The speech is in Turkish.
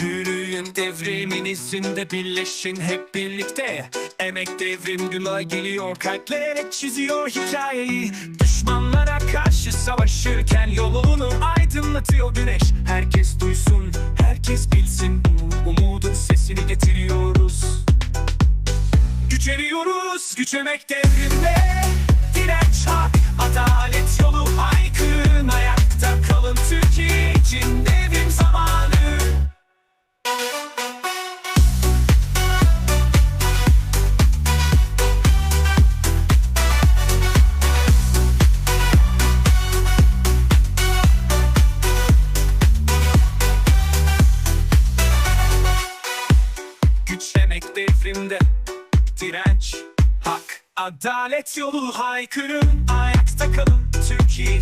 Yürüyün devrimin izinde birleşin hep birlikte. Emek devrim güla geliyor kalplere çiziyor hikayeyi. Düşmanlara karşı savaşırken yolunu aydınlatıyor güneş. Herkes duysun, herkes bilsin. Umudun sesini getiriyoruz. Güçleniyoruz, güç emek devrimde Güçlemek devrimde. Direnç, hak, adalet yolu haykırın. Ayakta kalın Türkiye